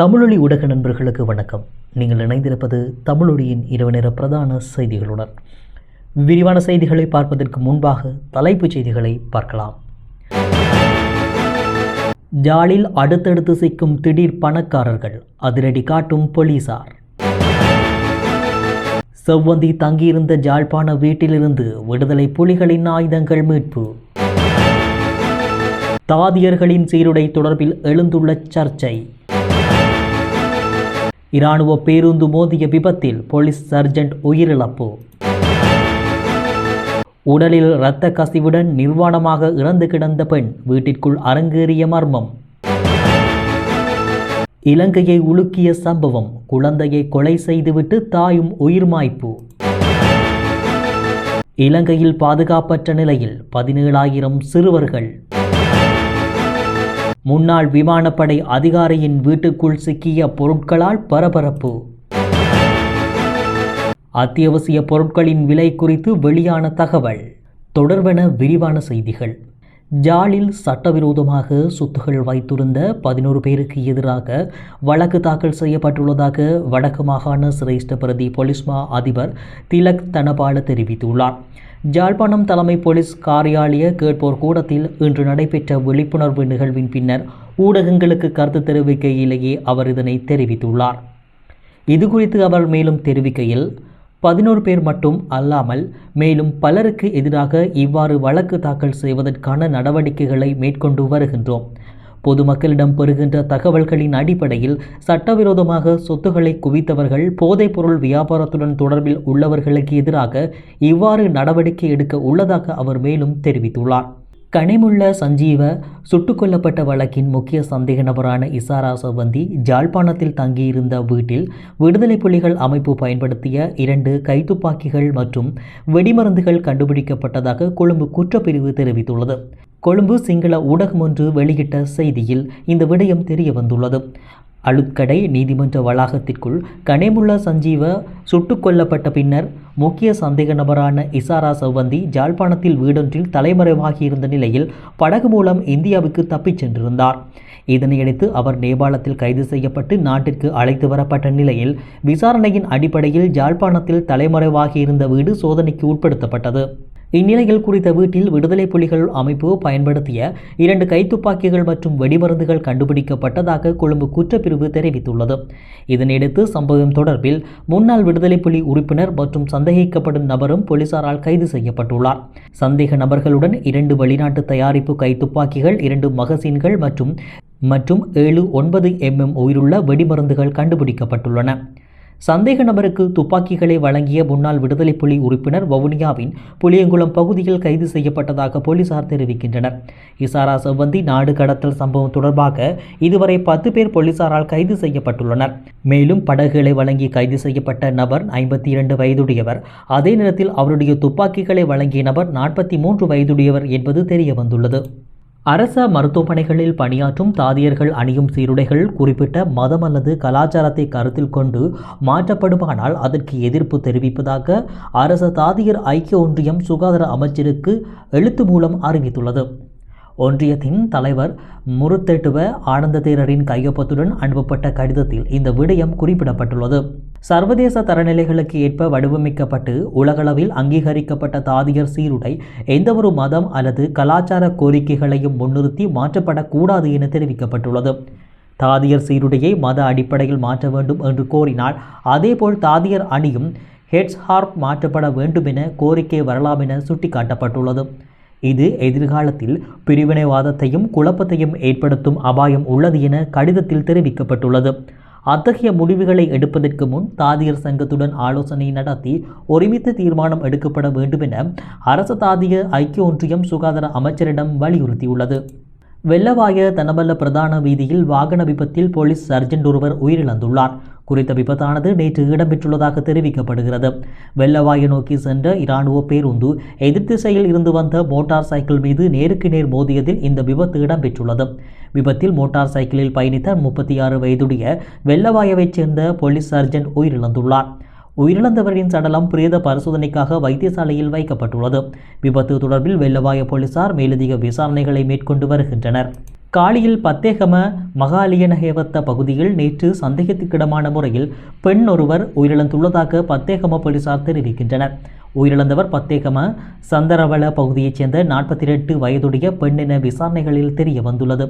தமிழொலி ஊடக நண்பர்களுக்கு வணக்கம். நீங்கள் இணைந்திருப்பது தமிழொலியின் இரவு நேர பிரதான செய்திகளுடன். விரிவான செய்திகளை பார்ப்பதற்கு முன்பாக தலைப்புச் செய்திகளை பார்க்கலாம். ஜாலில் அடுத்தடுத்து சிக்கும் திடீர் பணக்காரர்கள் அதிரடி காட்டும் போலீசார். செவ்வந்தி தங்கியிருந்த ஜாழ்ப்பாண வீட்டிலிருந்து விடுதலை புலிகளின் ஆயுதங்கள் மீட்பு. தாதியர்களின் சீருடை தொடர்பில் எழுந்துள்ள சர்ச்சை. இராணுவ பேருந்து மோதிய விபத்தில் போலீஸ் சர்ஜென்ட் உயிரிழப்பு. உடலில் இரத்த கசிவுடன் நிர்வாணமாக இறந்து கிடந்த பெண் வீட்டிற்குள் அரங்கேறிய மர்மம். இலங்கையை உலுக்கிய சம்பவம் குழந்தையை கொலை செய்துவிட்டு தாயும் உயிர் மாய்ப்பு. இலங்கையில் பாதுகாப்பற்ற நிலையில் பதினேழாயிரம் சிறுவர்கள். முன்னாள் விமானப்படை அதிகாரியின் வீட்டுக்குள் சிக்கிய பொருட்களால் பரபரப்பு. அத்தியாவசிய பொருட்களின் விலை குறித்து வெளியான தகவல். தொடர்பென விரிவான செய்திகள். ஜாலில் சட்டவிரோதமாக சொத்துகள் வைத்திருந்த பதினோரு பேருக்கு எதிராக வழக்கு தாக்கல் செய்யப்பட்டுள்ளதாக வடக்கு மாகாண சிரேஷ்ட பிரதி பொலிஸ்மா அதிபர் திலக் தனபால தெரிவித்துள்ளார். ஜாழ்ப்பாணம் தலைமை போலீஸ் காரியாலய கேட்போர் கூடத்தில் இன்று நடைபெற்ற விழிப்புணர்வு நிகழ்வின் பின்னர் ஊடகங்களுக்கு கருத்து தெரிவிக்கையிலேயே அவர் இதனை தெரிவித்துள்ளார். இது குறித்து அவர் மேலும் தெரிவிக்கையில் பதினோரு பேர் மட்டும் அல்லாமல் மேலும் பலருக்கு எதிராக இவ்வாறு வழக்கு தாக்கல் செய்வதற்கான நடவடிக்கைகளை மேற்கொண்டு வருகின்றோம். பொதுமக்களிடம் பெறுகின்ற தகவல்களின் அடிப்படையில் சட்டவிரோதமாக சொத்துக்களை குவித்தவர்கள் போதைப்பொருள் வியாபாரத்துடன் தொடர்பில் உள்ளவர்களுக்கு எதிராக இவ்வாறு நடவடிக்கை எடுக்க உள்ளதாக அவர் மேலும் தெரிவித்துள்ளார். கனிமுள்ள சஞ்சீவ சுட்டுக் கொல்லப்பட்ட வழக்கின் முக்கிய சந்தேக நபரான இசாரா சவந்தி ஜாழ்ப்பாணத்தில் தங்கியிருந்த வீட்டில் விடுதலை புலிகள் அமைப்பு பயன்படுத்திய இரண்டு கைத்துப்பாக்கிகள் மற்றும் வெடிமருந்துகள் கண்டுபிடிக்கப்பட்டதாக கொழும்பு குற்றப்பிரிவு தெரிவித்துள்ளது. கொழும்பு சிங்கள ஊடகம் ஒன்று வெளியிட்ட செய்தியில் இந்த விடயம் தெரிய வந்துள்ளது அழுத்கடை நீதிமன்ற வளாகத்திற்குள் கனேமுல்லா சஞ்சீவ சுட்டுக் கொல்லப்பட்ட பின்னர் முக்கிய சந்தேக நபரான இசாரா சௌவந்தி ஜாழ்ப்பாணத்தில் வீடொன்றில் தலைமறைவாகியிருந்த நிலையில் படகு மூலம் இந்தியாவுக்கு தப்பிச் சென்றிருந்தார். இதனையடுத்து அவர் நேபாளத்தில் கைது செய்யப்பட்டு நாட்டிற்கு அழைத்து வரப்பட்ட நிலையில் விசாரணையின் அடிப்படையில் ஜாழ்ப்பாணத்தில் தலைமறைவாகியிருந்த வீடு சோதனைக்கு உட்படுத்தப்பட்டது. இந்நிலையில் குறித்த வீட்டில் விடுதலை புலிகள் அமைப்பு பயன்படுத்திய இரண்டு கைத்துப்பாக்கிகள் மற்றும் வெடிமருந்துகள் கண்டுபிடிக்கப்பட்டதாக கொழும்பு குற்றப்பிரிவு தெரிவித்துள்ளது. இதனையடுத்து சம்பவம் தொடர்பில் முன்னாள் விடுதலை புலி உறுப்பினர் மற்றும் சந்தேகிக்கப்படும் நபரும் போலீசாரால் கைது செய்யப்பட்டுள்ளார். சந்தேக நபர்களுடன் இரண்டு வெளிநாட்டு தயாரிப்பு கைத்துப்பாக்கிகள் இரண்டு மகசீன்கள் மற்றும் மற்றும் ஏழு ஒன்பது எம்எம் உயிருள்ள வெடிமருந்துகள் கண்டுபிடிக்கப்பட்டுள்ளன. சந்தேக நபருக்கு துப்பாக்கிகளை வழங்கிய முன்னாள் விடுதலை புலி உறுப்பினர் வவுனியாவின் புளியங்குளம் பகுதியில் கைது செய்யப்பட்டதாக போலீசார் தெரிவிக்கின்றனர். இசாரா செவ்வந்தி நாடு கடத்தல் சம்பவம் தொடர்பாக இதுவரை பத்து பேர் போலீசாரால் கைது செய்யப்பட்டுள்ளனர். மேலும் படகுகளை வழங்கி கைது செய்யப்பட்ட நபர் ஐம்பத்தி இரண்டு வயதுடையவர். அதே நேரத்தில் அவருடைய துப்பாக்கிகளை வழங்கிய நபர் நாற்பத்தி மூன்று வயதுடையவர் என்பது தெரிய வந்துள்ளது அரச மருத்துவமனைகளில் பணியாற்றும் தாதியர்கள் அணியும் சீருடைகள் குறிப்பிட்ட மதம் அல்லது கலாச்சாரத்தை கருத்தில் கொண்டு மாற்றப்படுமானால் அதற்கு எதிர்ப்பு தெரிவிப்பதாக அரச தாதியர் ஐக்கிய ஒன்றியம் சுகாதார அமைச்சருக்கு எழுத்து மூலம் அறிவித்துள்ளது. ஒன்றியத்தின் தலைவர் முருத்தெட்டுவ ஆனந்ததேரரின் கையொப்பத்துடன் அனுப்பப்பட்ட கடிதத்தில் இந்த விடயம் குறிப்பிடப்பட்டுள்ளது. சர்வதேச தரநிலைகளுக்கு ஏற்ப வடிவமைக்கப்பட்டு உலகளவில் அங்கீகரிக்கப்பட்ட தாதியர் சீருடை எந்தவொரு மதம் அல்லது கலாச்சார கோரிக்கைகளையும் முன்னிறுத்தி மாற்றப்படக்கூடாது என தெரிவிக்கப்பட்டுள்ளது. தாதியர் சீருடையை மத அடிப்படையில் மாற்ற வேண்டும் என்று கோரினால் அதேபோல் தாதியர் அணியும் ஹெட்ஸ்ஹார்ப் மாற்றப்பட வேண்டும் என கோரிக்கை வரலாம் என சுட்டிக்காட்டப்பட்டுள்ளது. இது எதிர்காலத்தில் பிரிவினைவாதத்தையும் குழப்பத்தையும் ஏற்படுத்தும் அபாயம் உள்ளது என கடிதத்தில் தெரிவிக்கப்பட்டுள்ளது. அத்தகைய முடிவுகளை எடுப்பதற்கு முன் தாதியர் சங்கத்துடன் ஆலோசனை நடத்தி ஒருமித்த தீர்மானம் எடுக்கப்பட வேண்டும் என அரசு தாதிய ஐக்கிய ஒன்றியம் சுகாதார அமைச்சரிடம் வலியுறுத்தியுள்ளது. வெள்ளவாய தனபல்ல பிரதான வீதியில் வாகன விபத்தில் போலீஸ் சர்ஜென்ட் ஒருவர் உயிரிழந்துள்ளார். குறித்த விபத்தானது நேற்று இடம்பெற்றுள்ளதாக தெரிவிக்கப்படுகிறது. வெள்ளவாயை நோக்கி சென்ற இராணுவ பேருந்து எதிர் திசையில் இருந்து வந்த மோட்டார் சைக்கிள் மீது நேருக்கு நேர் மோதியதில் இந்த விபத்து இடம்பெற்றுள்ளது. விபத்தில் மோட்டார் சைக்கிளில் பயணித்த முப்பத்தி ஆறு வயதுடைய வெள்ளவாயவைச் சேர்ந்த போலீஸ் சர்ஜன் உயிரிழந்துள்ளார். உயிரிழந்தவரின் சடலம் பிரேத பரிசோதனைக்காக வைத்தியசாலையில் வைக்கப்பட்டுள்ளது. விபத்து தொடர்பில் வெள்ளவாய போலீசார் மேலதிக விசாரணைகளை மேற்கொண்டு வருகின்றனர். காலியில் பத்தேகம மகாலியனஹேவத்த பகுதியில் நேற்று சந்தேகத்துக்கிடமான முறையில் பெண் ஒருவர் உயிரிழந்துள்ளதாக பத்தேகம போலீசார் தெரிவிக்கின்றனர். உயிரிழந்தவர் பத்தேகம சந்தரவள பகுதியைச் சேர்ந்த நாற்பத்தி எட்டு வயதுடைய பெண் என விசாரணைகளில் தெரிய வந்துள்ளது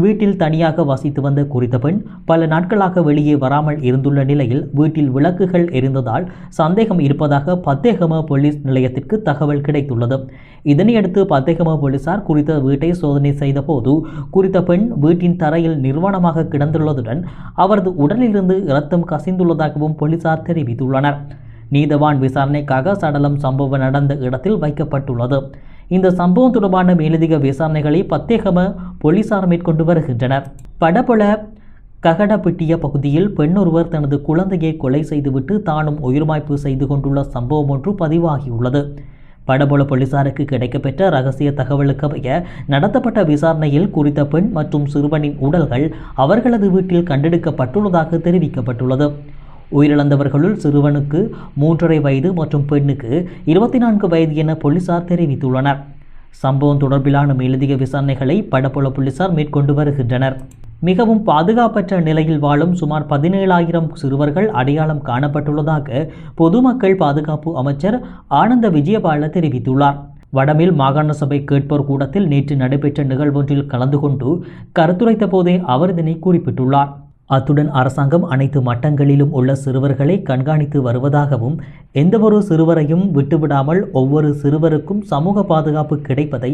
வீட்டில் தனியாக வசித்து வந்த குறித்த பெண் பல நாட்களாக வெளியே வராமல் இருந்துள்ள நிலையில் வீட்டில் விளக்குகள் எரிந்ததால் சந்தேகம் இருப்பதாக பத்தேகம போலீஸ் நிலையத்திற்கு தகவல் கிடைத்துள்ளது. இதனையடுத்து பத்தேகம போலீசார் குறித்த வீட்டை சோதனை செய்தபோது குறித்த பெண் வீட்டின் தரையில் நிர்வாணமாக கிடந்துள்ளதுடன் அவரது உடலிலிருந்து இரத்தம் கசிந்துள்ளதாகவும் போலீசார் தெரிவித்துள்ளனர். நீதவான் விசாரணைக்காக சடலம் சம்பவம் நடந்த இடத்தில் வைக்கப்பட்டுள்ளது. இந்த சம்பவம் தொடர்பான மேலதிக விசாரணைகளை பத்தேகம போலீசார் மேற்கொண்டு வருகின்றனர். படபல ககடப்பிட்டிய பகுதியில் பெண்ணொருவர் தனது குழந்தையை கொலை செய்துவிட்டு தானும் உயிர்மாய்ப்பு செய்து கொண்டுள்ள சம்பவம் ஒன்று பதிவாகியுள்ளது. படபொல போலீசாருக்கு கிடைக்கப்பெற்ற ரகசிய தகவலுக்கமைய நடத்தப்பட்ட விசாரணையில் குறித்த பெண் மற்றும் சிறுவனின் உடல்கள் அவர்களது வீட்டில் கண்டெடுக்கப்பட்டுள்ளதாக தெரிவிக்கப்பட்டுள்ளது. உயிரிழந்தவர்களுள் சிறுவனுக்கு மூன்றரை வயது மற்றும் பெண்ணுக்கு இருபத்தி நான்கு வயது என போலீசார் தெரிவித்துள்ளனர். சம்பவம் தொடர்பிலான மேலதிக விசாரணைகளை படப்புல போலீசார் மேற்கொண்டு வருகின்றனர். மிகவும் பாதுகாப்பற்ற நிலையில் வாழும் சுமார் பதினேழாயிரம் சிறுவர்கள் அடையாளம் காணப்பட்டுள்ளதாக பொதுமக்கள் பாதுகாப்பு அமைச்சர் ஆனந்த விஜயபால தெரிவித்துள்ளார். வடமில் மாகாண சபை கேட்போர் கூடத்தில் நேற்று நடைபெற்ற நிகழ்வொன்றில் கலந்து கொண்டு கருத்துரைத்த போதே அவர் இதனை குறிப்பிட்டுள்ளார். அத்துடன் அரசாங்கம் அனைத்து மட்டங்களிலும் உள்ள சிறுவர்களை கண்காணித்து வருவதாகவும் எந்தவொரு சிறுவரையும் விட்டுவிடாமல் ஒவ்வொரு சிறுவருக்கும் சமூக பாதுகாப்பு கிடைப்பதை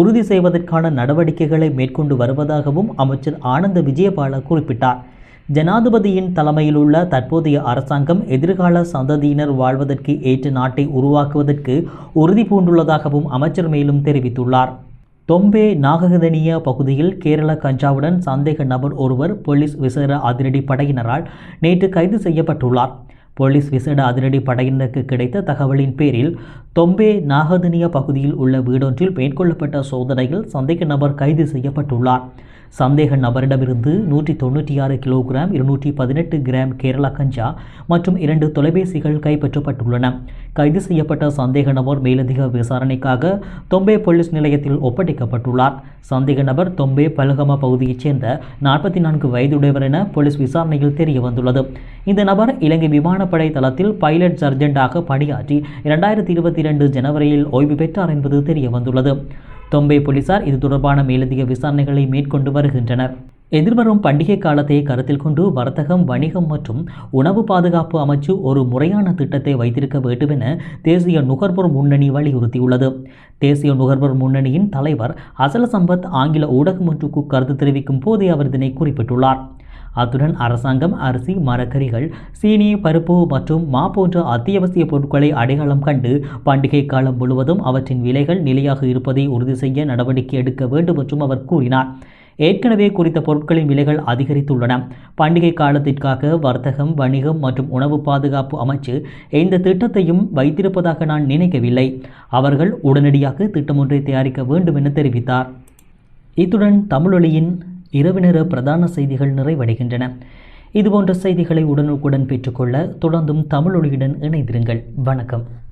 உறுதி செய்வதற்கான நடவடிக்கைகளை மேற்கொண்டு வருவதாகவும் அமைச்சர் ஆனந்த விஜயபால குறிப்பிட்டார். ஜனாதிபதியின் தலைமையிலுள்ள தற்போதைய அரசாங்கம் எதிர்கால சந்ததியினர் வாழ்வதற்கு ஏற்ற நாட்டை உருவாக்குவதற்கு உறுதி பூண்டுள்ளதாகவும் அமைச்சர் மேலும் தெரிவித்துள்ளார். தொம்பே நாககதனிய பகுதியில் கேரள கஞ்சாவுடன் சந்தேக நபர் ஒருவர் போலீஸ் விசேட அதிரடி படையினரால் நேற்று கைது செய்யப்பட்டுள்ளார். போலீஸ் விசேட அதிரடி படையினருக்கு கிடைத்த தகவலின் பேரில் தொம்பே நாகதனிய பகுதியில் உள்ள வீடொன்றில் மேற்கொள்ளப்பட்ட சோதனையில் சந்தேக நபர் கைது செய்யப்பட்டுள்ளார். சந்தேக நபரிடமிருந்து நூற்றி தொண்ணூற்றி ஆறு கிலோகிராம் இருநூற்றி பதினெட்டு கிராம் கேரளா கஞ்சா மற்றும் இரண்டு தொலைபேசிகள் கைப்பற்றப்பட்டுள்ளன. கைது செய்யப்பட்ட சந்தேக நபர் மேலதிக விசாரணைக்காக தொம்பே போலீஸ் நிலையத்தில் ஒப்படைக்கப்பட்டுள்ளார். சந்தேக நபர் தொம்பே பல்கம பகுதியைச் சேர்ந்த நாற்பத்தி நான்கு வயதுடையவர் என போலீஸ் விசாரணையில் தெரிய வந்துள்ளது இந்த நபர் இலங்கை விமானப்படை தளத்தில் பைலட் சர்ஜென்டாக பணியாற்றி இரண்டாயிரத்தி இருபத்தி இரண்டு ஜனவரியில் ஓய்வு பெற்றார் என்பது தெரிய வந்துள்ளது தொம்பை போலீசார் இது தொடர்பான மேலதிக விசாரணைகளை மேற்கொண்டு வருகின்றனர். எதிர்வரும் பண்டிகை காலத்தை கருத்தில் கொண்டு வர்த்தகம் வணிகம் மற்றும் உணவு பாதுகாப்பு அமைச்சு ஒரு முறையான திட்டத்தை வைத்திருக்க வேண்டும் என தேசிய நுகர்வோர் முன்னணி வலியுறுத்தியுள்ளது. தேசிய நுகர்வோர் முன்னணியின் தலைவர் அசல சம்பத் ஆங்கில ஊடகம் ஒன்றுக்கு கருத்து தெரிவிக்கும் போதே அவர் இதனை குறிப்பிட்டுள்ளார். அத்துடன் அரசாங்கம் அரிசி மரக்கறிகள் சீனி பருப்பு மற்றும் மா போன்ற அத்தியாவசிய பொருட்களை அடையாளம் கண்டு பண்டிகை காலம் முழுவதும் அவற்றின் விலைகள் நிலையாக இருப்பதை உறுதி செய்ய நடவடிக்கை எடுக்க வேண்டும் என்றும் அவர் கூறினார். ஏற்கனவே குறித்த பொருட்களின் விலைகள் அதிகரித்துள்ளன. பண்டிகை காலத்திற்காக வர்த்தகம் வணிகம் மற்றும் உணவு பாதுகாப்பு அமைச்சு எந்த திட்டத்தையும் வைத்திருப்பதாக நான் நினைக்கவில்லை. அவர்கள் உடனடியாக திட்டம் ஒன்றை தயாரிக்க வேண்டும் என தெரிவித்தார். இத்துடன் தமிழொலியின் இரவு நேர பிரதான செய்திகள் நிறைவடைகின்றன. இதுபோன்ற செய்திகளை உடனுக்குடன் பெற்றுக்கொள்ள தொடர்ந்தும் தமிழொலியுடன் இணைந்திருங்கள். வணக்கம்.